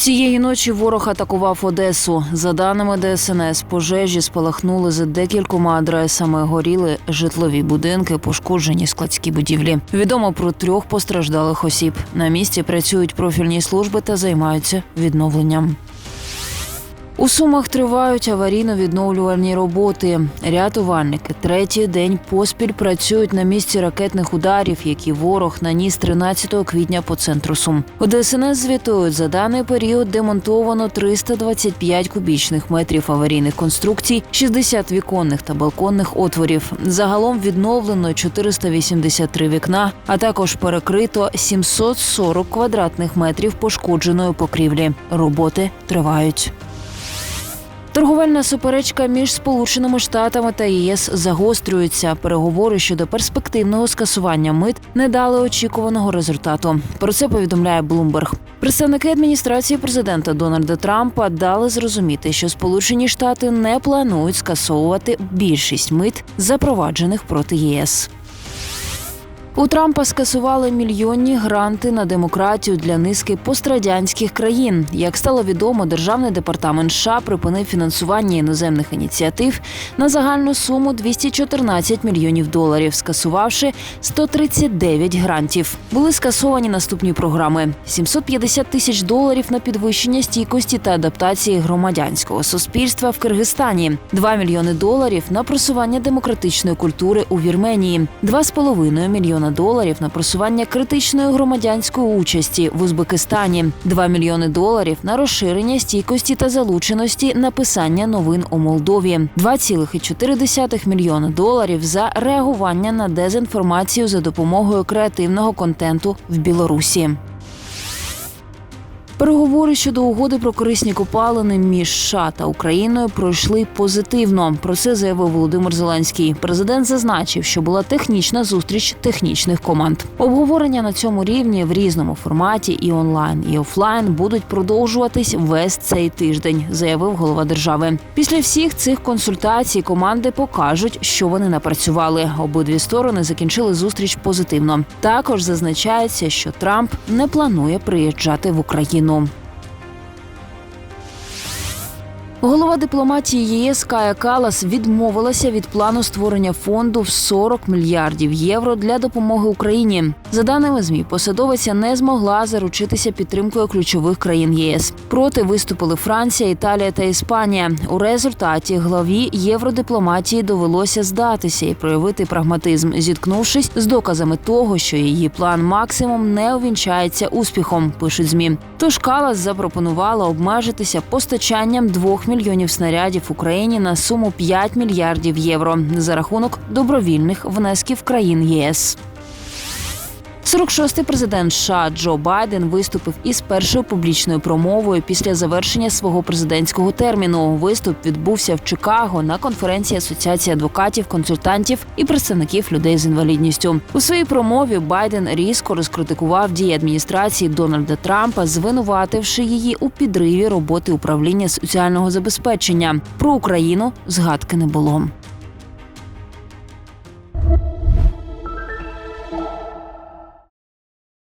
Цієї ночі ворог атакував Одесу. За даними ДСНС, пожежі спалахнули за декількома адресами. Горіли житлові будинки, пошкоджені складські будівлі. Відомо про трьох постраждалих осіб. На місці працюють профільні служби та займаються відновленням. У Сумах тривають аварійно-відновлювальні роботи. Рятувальники третій день поспіль працюють на місці ракетних ударів, які ворог наніс 13 квітня по центру Сум. У ДСНС звітують, за даний період демонтовано 325 кубічних метрів аварійних конструкцій, 60 віконних та балконних отворів. Загалом відновлено 483 вікна, а також перекрито 740 квадратних метрів пошкодженої покрівлі. Роботи тривають. Торговельна суперечка між Сполученими Штатами та ЄС загострюється. Переговори щодо перспективного скасування мит не дали очікуваного результату. Про це повідомляє Bloomberg. Представники адміністрації президента Дональда Трампа дали зрозуміти, що Сполучені Штати не планують скасовувати більшість мит, запроваджених проти ЄС. У Трампа скасували мільйонні гранти на демократію для низки пострадянських країн. Як стало відомо, державний департамент США припинив фінансування іноземних ініціатив на загальну суму 214 мільйонів доларів, скасувавши 139 грантів. Були скасовані наступні програми: 750 тисяч доларів на підвищення стійкості та адаптації громадянського суспільства в Киргизстані, 2 мільйони доларів на просування демократичної культури у Вірменії, 2,5 мільйона доларів на просування критичної громадянської участі в Узбекистані, 2 мільйони доларів на розширення стійкості та залученості написання новин у Молдові, 2,4 мільйона доларів за реагування на дезінформацію за допомогою креативного контенту в Білорусі. Переговори щодо угоди про корисні копалини між США та Україною пройшли позитивно. Про це заявив Володимир Зеленський. Президент зазначив, що була технічна зустріч технічних команд. Обговорення на цьому рівні в різному форматі і онлайн, і офлайн будуть продовжуватись весь цей тиждень, заявив голова держави. Після всіх цих консультацій команди покажуть, що вони напрацювали. Обидві сторони закінчили зустріч позитивно. Також зазначається, що Трамп не планує приїжджати в Україну. Лондону. Голова дипломатії ЄС Кая Калас відмовилася від плану створення фонду в 40 мільярдів євро для допомоги Україні. За даними змі, посадовиця не змогла заручитися підтримкою ключових країн ЄС. Проти виступили Франція, Італія та Іспанія. У результаті главі євродипломатії довелося здатися і проявити прагматизм, зіткнувшись з доказами того, що її план максимум не увінчається успіхом. Пишуть змі. Тож Калас запропонувала обмежитися постачанням двох мільйонів снарядів Україні на суму 5 мільярдів євро за рахунок добровільних внесків країн ЄС. 46-й президент США Джо Байден виступив із першою публічною промовою після завершення свого президентського терміну. Виступ відбувся в Чикаго на конференції Асоціації адвокатів, консультантів і представників людей з інвалідністю. У своїй промові Байден різко розкритикував дії адміністрації Дональда Трампа, звинувативши її у підриві роботи управління соціального забезпечення. Про Україну згадки не було.